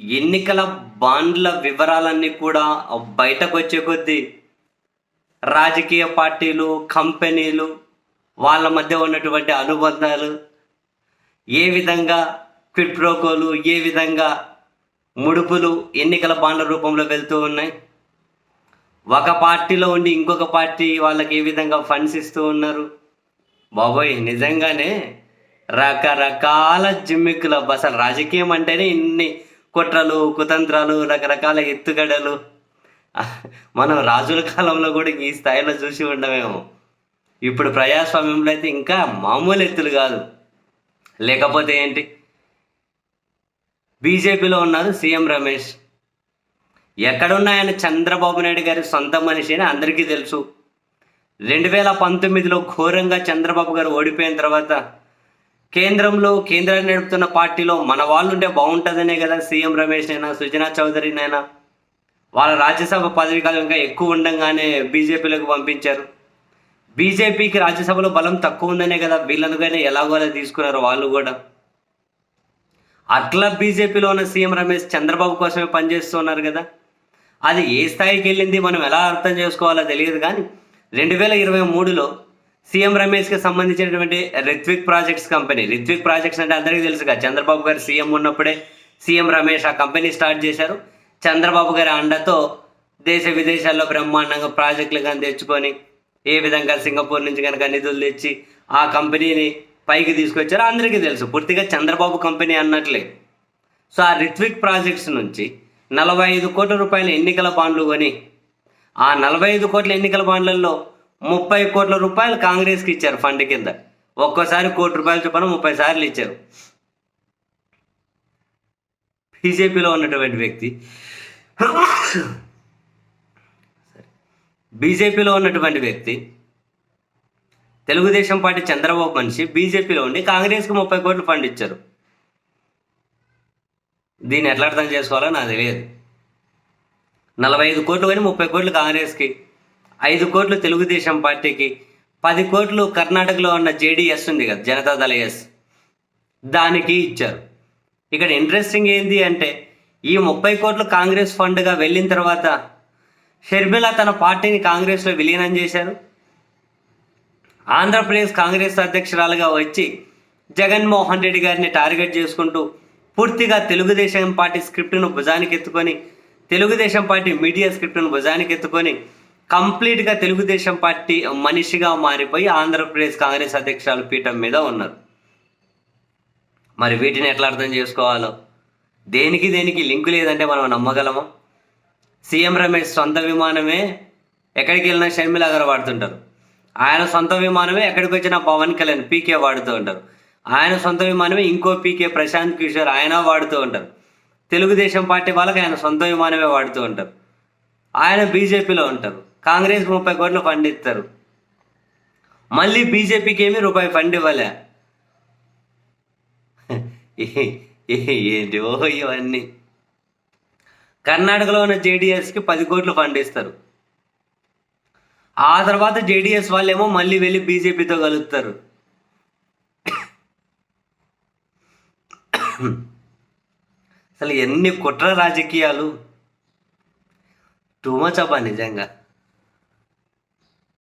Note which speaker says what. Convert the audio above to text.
Speaker 1: ఎన్నికల బాండ్ల వివరాలన్నీ కూడా బయటకు వచ్చే కొద్దీ రాజకీయ పార్టీలు కంపెనీలు వాళ్ళ మధ్య ఉన్నటువంటి అనుబంధాలు ఏ విధంగా క్విప్రోకోలు ఏ విధంగా ముడుపులు ఎన్నికల బాండ్ల రూపంలో వెళ్తూ ఉన్నాయి. ఒక పార్టీలో ఉండి ఇంకొక పార్టీ వాళ్ళకి ఏ విధంగా ఫండ్స్ ఇస్తూ ఉన్నారు. బాబోయ్ నిజంగానే రకరకాల జిమ్మిక్కుల అసలు రాజకీయం అంటేనే ఇన్ని కుట్రలు కుతంత్రాలు రకరకాల ఎత్తుగడలు. మనం రాజుల కాలంలో కూడా ఈ స్థాయిలో చూసి ఉండమేమో. ఇప్పుడు ప్రజాస్వామ్యంలో అయితే ఇంకా మామూలు ఎత్తులు కాదు. లేకపోతే ఏంటి? బీజేపీలో ఉన్నారు సీఎం రమేష్. ఎక్కడున్నాయని చంద్రబాబు నాయుడు గారి సొంత మనిషి అని అందరికీ తెలుసు. రెండు వేల పంతొమ్మిదిలో ఘోరంగా చంద్రబాబు గారు ఓడిపోయిన తర్వాత కేంద్రంలో కేంద్రాన్ని నడుపుతున్న పార్టీలో మన వాళ్ళు ఉంటే బాగుంటుందనే కదా సీఎం రమేష్ అయినా సుజనా చౌదరినైనా వాళ్ళ రాజ్యసభ పదవి కాలం ఇంకా ఎక్కువ ఉండగానే బీజేపీలకు పంపించారు. బీజేపీకి రాజ్యసభలో బలం తక్కువ ఉందనే కదా వీళ్ళనుగానే ఎలాగోలా తీసుకున్నారు వాళ్ళు కూడా. అట్లా బీజేపీలో ఉన్న సీఎం రమేష్ చంద్రబాబు కోసమే పనిచేస్తున్నారు కదా. అది ఏ స్థాయికి వెళ్ళింది మనం ఎలా అర్థం చేసుకోవాలో తెలియదు కానీ రెండు వేల ఇరవై మూడులో సీఎం రమేష్కి సంబంధించినటువంటి Rithwik projects company. Rithwik projects అంటే అందరికీ తెలుసుగా చంద్రబాబు గారు సీఎం ఉన్నప్పుడే సీఎం రమేష్ ఆ కంపెనీ స్టార్ట్ చేశారు. చంద్రబాబు గారి అండతో దేశ విదేశాల్లో బ్రహ్మాండంగా ప్రాజెక్టులు కానీ తెచ్చుకొని ఏ విధంగా సింగపూర్ నుంచి కనుక నిధులు తెచ్చి ఆ కంపెనీని పైకి తీసుకొచ్చారో అందరికీ తెలుసు. పూర్తిగా చంద్రబాబు కంపెనీ అన్నట్లే. సో ఆ రిత్విక్ ప్రాజెక్ట్స్ నుంచి నలభై ఐదు కోట్ల రూపాయల ఎన్నికల బాండ్లు కొని ఆ నలభై ఐదు కోట్ల ఎన్నికల బాండ్లలో ముప్పై కోట్ల రూపాయలు కాంగ్రెస్కి ఇచ్చారు ఫండ్ కింద. ఒక్కోసారి కోటి రూపాయల చొప్పున ముప్పై సార్లు ఇచ్చారు. బీజేపీలో ఉన్నటువంటి వ్యక్తి. బీజేపీలో ఉన్నటువంటి వ్యక్తి. తెలుగుదేశం పార్టీ చంద్రబాబు మనిషి బీజేపీలో ఉండి కాంగ్రెస్కి ముప్పై కోట్లు ఫండ్ ఇచ్చారు. దీన్ని ఎట్లా అర్థం చేసుకోవాలో నాకు తెలియదు. నలభై ఐదు కోట్లు కానీ ముప్పై కోట్లు కాంగ్రెస్కి. ఐదు కోట్లు తెలుగుదేశం పార్టీకి పది కోట్లు కర్ణాటకలో ఉన్న జేడీఎస్ ఉంది కదా జనతాదళ ఎస్. దానికి ఇచ్చారు. ఇక్కడ ఇంట్రెస్టింగ్ ఏంటి అంటే ఈ ముప్పై కోట్లు కాంగ్రెస్ ఫండ్గా వెళ్ళిన తర్వాత షర్మిల తన పార్టీని కాంగ్రెస్లో విలీనం చేశారు. ఆంధ్రప్రదేశ్ కాంగ్రెస్ అధ్యక్షురాలుగా వచ్చి జగన్మోహన్ రెడ్డి గారిని టార్గెట్ చేసుకుంటూ పూర్తిగా తెలుగుదేశం పార్టీ స్క్రిప్ట్ను భుజానికి ఎత్తుకొని తెలుగుదేశం పార్టీ మీడియా స్క్రిప్ట్ను భుజానికి ఎత్తుకొని కంప్లీట్గా తెలుగుదేశం పార్టీ మనిషిగా మారిపోయి ఆంధ్రప్రదేశ్ కాంగ్రెస్ అధ్యక్షురాలు పీఠం మీద ఉన్నారు. మరి వీటిని ఎట్లా అర్థం చేసుకోవాలో? దేనికి దేనికి లింకు లేదంటే మనం నమ్మగలమా? సీఎం రమేష్ సొంత విమానమే ఎక్కడికి వెళ్ళినా షర్మిల గారు వాడుతుంటారు. ఆయన సొంత విమానమే ఎక్కడికి వచ్చినా పవన్ కళ్యాణ్ పీకే వాడుతూ ఉంటారు. ఆయన సొంత విమానమే ఇంకో పీకే ప్రశాంత్ కిషోర్ ఆయన వాడుతూ ఉంటారు. తెలుగుదేశం పార్టీ వాళ్ళకి ఆయన సొంత విమానమే వాడుతూ ఉంటారు. ఆయన బీజేపీలో ఉంటారు. కాంగ్రెస్కి ముప్పై కోట్లు ఫండ్ ఇస్తారు. మళ్ళీ బీజేపీకి ఏమి రూపాయి ఫండ్ ఇవ్వలే. ఏంటివో ఇవన్నీ. కర్ణాటకలో ఉన్న జేడిఎస్కి పది కోట్లు ఫండ్ ఇస్తారు. ఆ తర్వాత జేడిఎస్ వాళ్ళేమో మళ్ళీ వెళ్ళి బీజేపీతో కలుస్తారు. అసలు ఎన్ని కుట్ర రాజకీయాలు. టూ మచ్ అబ్బా నిజంగా.